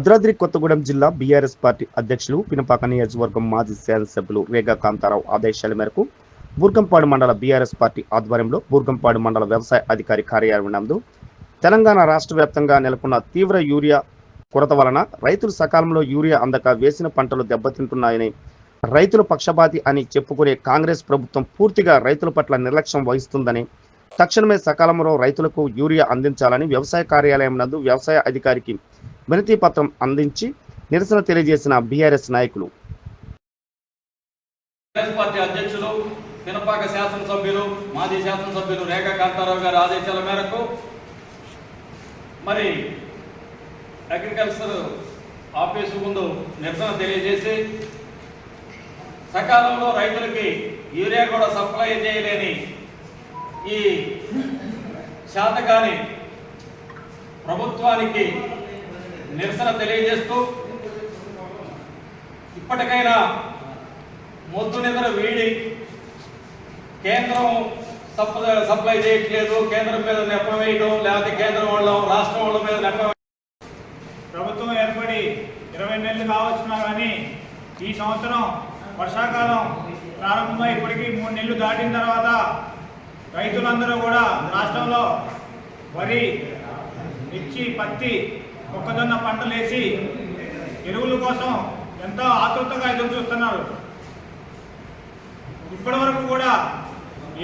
భద్రాద్రి కొత్తగూడెం జిల్లా BRS party అధ్యక్షులు పినపాక నియోజకవర్గం మాజీ శాసనసభ్యులు రేగా కాంతారావు ఆదేశాల మేరకు బూర్గంపాడు మండల బీఆర్ఎస్ పార్టీ ఆధ్వర్యంలో బూర్గంపాడు మండల వ్యవసాయ అధికారి కార్యాలయం నందు తెలంగాణ రాష్ట్ర వ్యాప్తంగా నెలకొన్న తీవ్ర యూరియా కొరత వలన రైతులు సకాలంలో యూరియా అందక వేసిన పంటలు దెబ్బతింటున్నాయని రైతుల పక్షపాతి అని చెప్పుకునే కాంగ్రెస్ ప్రభుత్వం పూర్తిగా రైతుల పట్ల నిర్లక్ష్యం వహిస్తుందని తక్షణమే సకాలంలో రైతులకు యూరియా అందించాలని వ్యవసాయ కార్యాలయం నందు వ్యవసాయ అధికారికి వినతి పత్రం అందించి నిరసన తెలియజేసిన బీఆర్ఎస్ నాయకులు. కాంగ్రెస్ పార్టీ అధ్యక్షులు పినపాక శాసనసభ్యులు మాజీ శాసనసభ్యులు రేఖా కాంతారావు గారి ఆదేశాల మేరకు మరి అగ్రికల్చర్ ఆఫీసు ముందు నిరసన తెలియజేసి సకాలంలో రైతులకి యూరియా కూడా సప్లై చేయలేని ఈ శాతకాని ప్రభుత్వానికి నిరసన తెలియజేస్తూ ఇప్పటికైనా మొద్దు నిద్ర వీడి కేంద్రం సప్లై సప్లై చేయట్లేదు కేంద్రం మీద నెప్పం వేయడం లేకపోతే కేంద్రం వాళ్ళ రాష్ట్రం వాళ్ళ మీద నెపం ప్రభుత్వం ఏర్పడి ఇరవై నెలలు కావచ్చున్నా కానీ ఈ సంవత్సరం వర్షాకాలం ప్రారంభమై ఇప్పటికీ మూడు నెలలు దాటిన తర్వాత రైతులందరూ కూడా రాష్ట్రంలో వరి మిర్చి పత్తి మొక్కజొన్న పంటలేసి వేసి ఎరువుల కోసం ఎంతో ఆతృతగా ఎదురు చూస్తున్నారు ఇప్పటి వరకు కూడా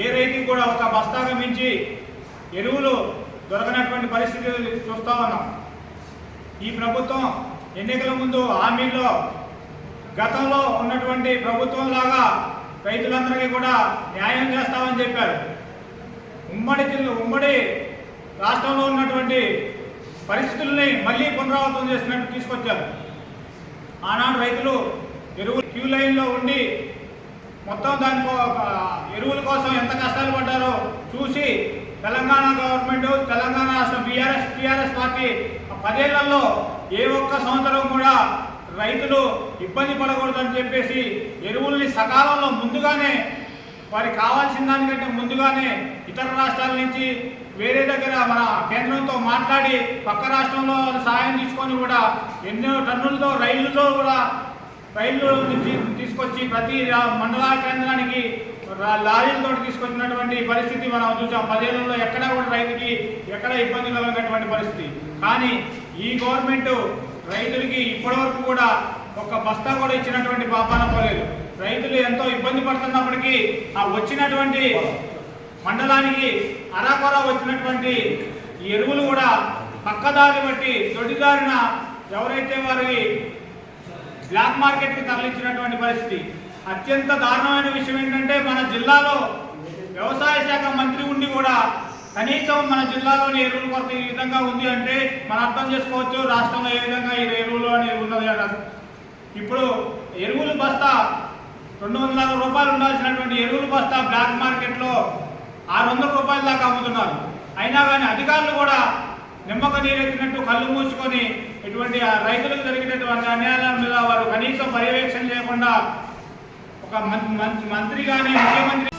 ఏ రైతుకి కూడా ఒక బస్తాగా మించి ఎరువులు దొరకనటువంటి పరిస్థితి చూస్తా ఉన్నాం. ఈ ప్రభుత్వం ఎన్నికల ముందు హామీల్లో గతంలో ఉన్నటువంటి ప్రభుత్వం లాగా రైతులందరికీ కూడా న్యాయం చేస్తామని చెప్పారు. ఉమ్మడి జిల్లా ఉమ్మడి రాష్ట్రంలో ఉన్నటువంటి పరిస్థితుల్ని మళ్ళీ పునరావృతం చేసినట్టు తీసుకొచ్చారు. ఆనాడు రైతులు ఎరువులు క్యూ లైన్లో ఉండి మొత్తం దాని ఎరువుల కోసం ఎంత కష్టాలు పడ్డారో చూసి తెలంగాణ గవర్నమెంట్ తెలంగాణ రాష్ట్రం బీఆర్ఎస్ టీఆర్ఎస్ పార్టీ పదేళ్ళలో ఏ ఒక్క సంవత్సరం కూడా రైతులు ఇబ్బంది పడకూడదని చెప్పేసి ఎరువుల్ని సకాలంలో ముందుగానే వారికి కావాల్సిన దానికంటే ముందుగానే ఇతర రాష్ట్రాల నుంచి వేరే దగ్గర మన కేంద్రంతో మాట్లాడి పక్క రాష్ట్రంలో సాయం తీసుకొని కూడా ఎన్నో టన్నులతో రైళ్ళతో కూడా రైళ్ళు నుంచి తీసుకొచ్చి ప్రతి మండల కేంద్రానికి లారీలతో తీసుకొచ్చినటువంటి పరిస్థితి మనం చూసాం. పదేళ్ళలో ఎక్కడా కూడా రైతుకి ఎక్కడ ఇబ్బంది కలిగినటువంటి పరిస్థితి. కానీ ఈ గవర్నమెంట్ రైతులకి ఇప్పటివరకు కూడా ఒక బస్తా కూడా ఇచ్చినటువంటి పాపాన పోలేదు. రైతులు ఎంతో ఇబ్బంది పడుతున్నప్పటికీ ఆ వచ్చినటువంటి మండలానికి అరాకొర వచ్చినటువంటి ఈ ఎరువులు కూడా పక్కదారి బట్టి దొడ్డిదారిన ఎవరైతే వారికి బ్లాక్ మార్కెట్కి తరలించినటువంటి పరిస్థితి అత్యంత దారుణమైన విషయం ఏంటంటే మన జిల్లాలో వ్యవసాయ శాఖ మంత్రి ఉండి కూడా కనీసం మన జిల్లాలోని ఎరువుల కొరత ఈ విధంగా ఉంది అంటే మనం అర్థం చేసుకోవచ్చు రాష్ట్రంలో ఏ విధంగా ఈ ఎరువులు అనేది ఉన్నది అని ఇప్పుడు ఎరువులు బస్తా రెండు వందల రూపాయలు ఉండాల్సినటువంటి ఎరువులు బస్తా బ్లాక్ మార్కెట్లో ఆరు వందల రూపాయల దాకా అమ్ముతున్నారు. అయినా కానీ అధికారులు కూడా నిమ్మక నీరెత్తినట్టు కళ్ళు మూసుకొని ఇటువంటి రైతులకు జరిగినటువంటి అన్యాయాల మీద వారు కనీసం పర్యవేక్షణ లేకుండా ఒక మం- మంత్రి కానీ ముఖ్యమంత్రి